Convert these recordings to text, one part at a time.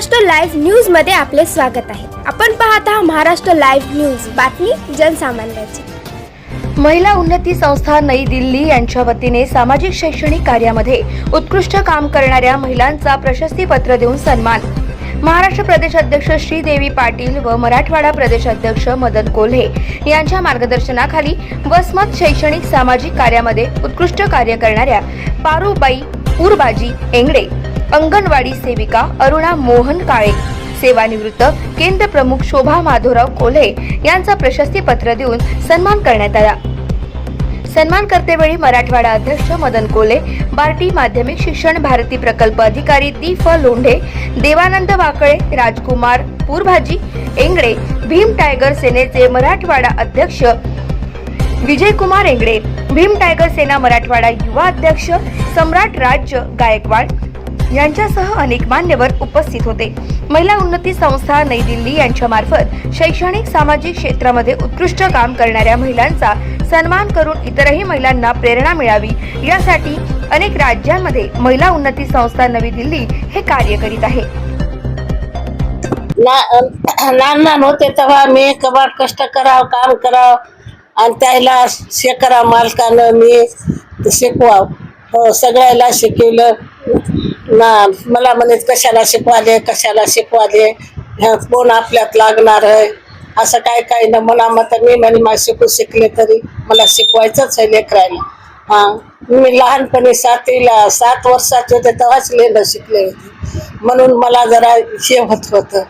Maharashtra live न्यूजमध्ये आपले स्वागत आहे. आपण पाहत आहात महाराष्ट्र लाईव्ह न्यूज. बातमी जनसामान्याची. महिला उन्नती संस्था नई दिल्ली यांच्या वतीने सामाजिक शैक्षणिक कार्यामध्ये उत्कृष्ट काम करणाऱ्या महिलांचा प्रशस्तीपत्र देऊन सन्मान. महाराष्ट्र प्रदेश अध्यक्ष श्रीदेवी पाटील व मराठवाडा प्रदेश अध्यक्ष मदन कोल्हे यांच्या मार्गदर्शनाखाली वसमत शैक्षणिक सामाजिक कार्यामध्ये उत्कृष्ट कार्य करणाऱ्या पारूबाई पूरबाजी एंगडे अंगणवाडी सेविका अरुणा मोहन काळे सेवानिवृत्त केंद्र प्रमुख शोभा माधवराव कोल्हे यांचा प्रशस्तीपत्र देऊन सन्मान करण्यात आला. सन्मान करतेवेळी मराठवाडा अध्यक्ष मदन कोले बार्टी माध्यमिक शिक्षण भारती प्रकल्प अधिकारी D F Londhe Devanand Wakle Rajkumar Purbhaji Engde Bhim tiger सेनेचे मराठवाडा अध्यक्ष विजयकुमार एंगडे भीम टायगर सेना मराठवाडा युवा अध्यक्ष सम्राट राज्य गायकवाड यांच्यासह अनेक मान्यवर उपस्थित होते. महिला उन्नती संस्था नई दिल्ली यांच्या मार्फत शैक्षणिक सामाजिक क्षेत्रामध्ये उत्कृष्ट काम करणाऱ्या महिलांचा सन्मान करून इतरही महिलांना प्रेरणा मिळावी यासाठी अनेक राज्यांमध्ये महिला उन्नती संस्था नवी दिल्ली हे कार्य करीत आहे. लहान लहान होते तेव्हा मी कबाड कष्ट करावं काम करावं आणि त्याला शेकरा मालकानं मी शिकवाव. हो, सगळ्याला शिकवलं. ना मला म्हणे कशाला शिकवाले कशाला शिकवाले? कोण आपल्यात लागणार आहे? असं काय काय ना मला मत मी म्हणे मला शिकू शिकले तरी मला शिकवायचंच आहे लेकरायला. हां. मी लहानपणी सातवीला सात वर्षाचे होते तेव्हाच लिहिणं शिकले होते. म्हणून मला जरा हे होत होतं.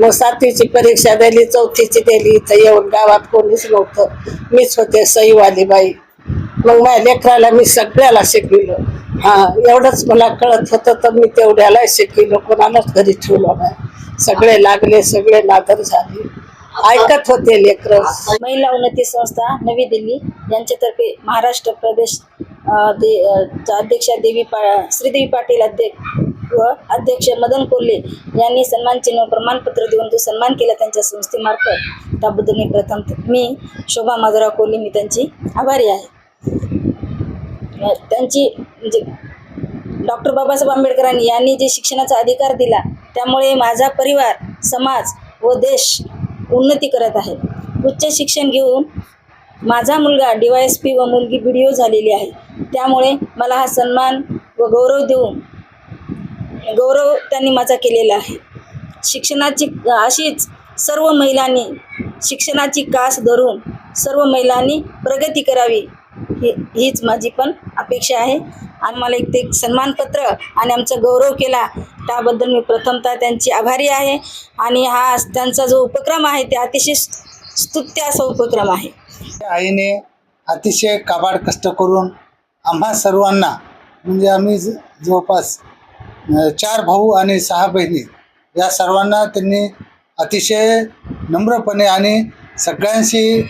मग सातवीची परीक्षा दिली चौथीची दिली तर येऊन गावात कोणीच नव्हतं. मीच होते सईवाली बाई. मग माझ्या लेकराला मी सगळ्याला शिकविलं. हा एवढंच मला कळत होतं तर मी तेवढ्याला शिकलो कोणालाच घरी ठेवलं नाही सगळे लागले सगळे नादर झाले. ऐकत होते लेकर. महिला उन्नती संस्था नवी दिल्ली यांच्यातर्फे महाराष्ट्र प्रदेश दे च्या अध्यक्षा देवी पा श्रीदेवी पाटील अध्यक्ष व अध्यक्ष मदन कोल्हे यांनी सन्मान चिन्ह प्रमाणपत्र देऊन तो सन्मान केला त्यांच्या संस्थेमार्फत त्याबद्दल मी प्रथम मी शोभा माधुरा कोल्हे मी त्यांची आभारी आहे. त्यांची म्हणजे डॉक्टर बाबासाहेब आंबेडकरांनी यांनी जे शिक्षणाचा अधिकार दिला त्यामुळे माझा परिवार समाज व देश उन्नती करत आहे. उच्च शिक्षण घेऊन माझा मुलगा डी वाय एस पी व मुलगी बी डी ओ झालेली आहे. त्यामुळे मला हा सन्मान व गौरव देऊन गौरव त्यांनी माझा केलेला आहे. शिक्षणाची अशीच सर्व महिलांनी शिक्षणाची कास धरून सर्व महिलांनी प्रगती करावी ही हीच माझी पण अपेक्षा आहे. आणि मला एक ते सन्मानपत्र आणि आमचा गौरव केला. त्याबद्दल मी प्रथमतः त्यांची आभारी आहे. आणि हा त्यांचा जो उपक्रम आहे ते अतिशय स्तुत्य असा उपक्रम आहे. आईने अतिशय काबाड कष्ट करून आम्हा सर्वांना म्हणजे आम्ही ज- जवळपास चार भाऊ आणि सहा बहिणी या सर्वांना त्यांनी अतिशय नम्रपणे आणि सगळ्यांशी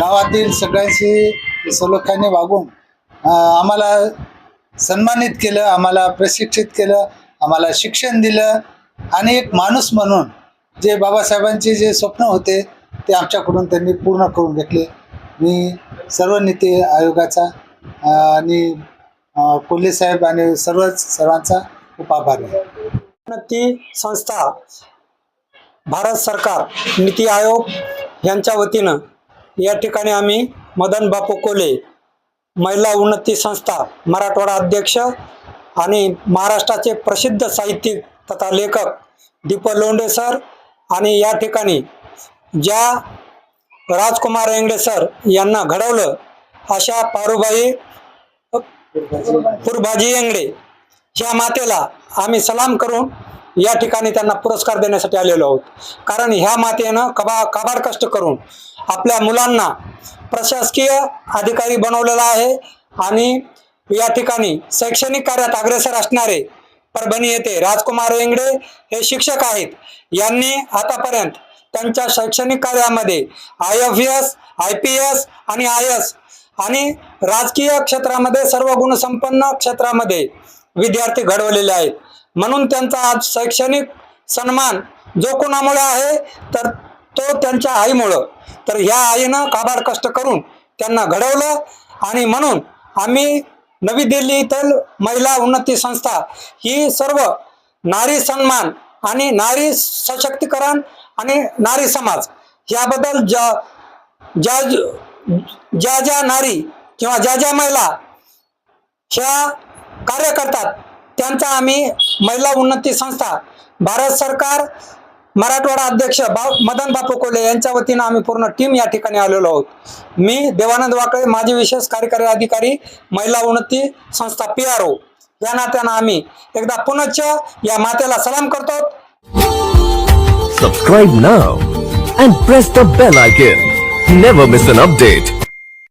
गावातील सगळ्यांशी सलोख्याने वागून आम्हाला सन्मानित केलं आम्हाला प्रशिक्षित केलं आम्हाला शिक्षण दिलं. आणि एक माणूस म्हणून जे बाबासाहेबांचे जे स्वप्न होते ते आमच्याकडून त्यांनी पूर्ण करून घेतले. मी सर्व नीती आयोगाचा आणि कोल्हे साहेब आणि सर्वच सर्वांचा खूप आभार आहे. ती संस्था भारत सरकार नीती आयोग यांच्या वतीनं या ठिकाणी आम्ही मदन बापू कोले महिला उन्नती संस्था मराठवाडा अध्यक्ष आणि महाराष्ट्राचे प्रसिद्ध साहित्यिक तथा लेखक दीप लोंढे सर आणि या ठिकाणी ज्या राजकुमार एंगडे सर यांना घडवलं अशा पारुबाई पुरभाजी येंगडे ह्या मातेला आम्ही सलाम करून या ठिकाणी त्यांना पुरस्कार देण्यासाठी आलेलो आहोत. कारण ह्या मातेनं कबा काबाड कष्ट करून आपल्या मुलांना प्रशासकीय अधिकारी बनवलेला आहे. आणि या ठिकाणी शैक्षणिक कार्यात अग्रेसर असणारे परभणी येथे राजकुमार रेंगडे हे शिक्षक आहेत. यांनी आतापर्यंत त्यांच्या शैक्षणिक कार्यामध्ये I F S I P S आणि आय एस आणि राजकीय क्षेत्रामध्ये सर्व गुणसंपन्न क्षेत्रामध्ये विद्यार्थी घडवलेले आहेत. म्हणून त्यांचा आज शैक्षणिक सन्मान जो कोणामुळे आहे तर तो त्यांच्या आईमुळं. तर ह्या आईनं काबाड कष्ट करून त्यांना घडवलं आणि म्हणून आम्ही नवी दिल्ली महिला उन्नती संस्था ही सर्व नारी सन्मान आणि नारी सशक्तीकरण आणि नारी समाज याबद्दल ज्या ज्या ज्या ज्या नारी किंवा ज्या ज्या महिला ह्या कार्य करतात त्यांचा आम्ही महिला उन्नती संस्था भारत सरकार मराठवाडा अध्यक्ष बा मदन बापू कोले यांच्या वतीनं आम्ही पूर्ण टीम या ठिकाणी आलेलो आहोत. मी देवानंद वाकळे माजी विशेष कार्यकारी अधिकारी महिला उन्नती संस्था पी आर ओ या नात्यानं आम्ही एकदा पुनश्च या मातेला सलाम करतो subscribe now and press the bell icon never miss an update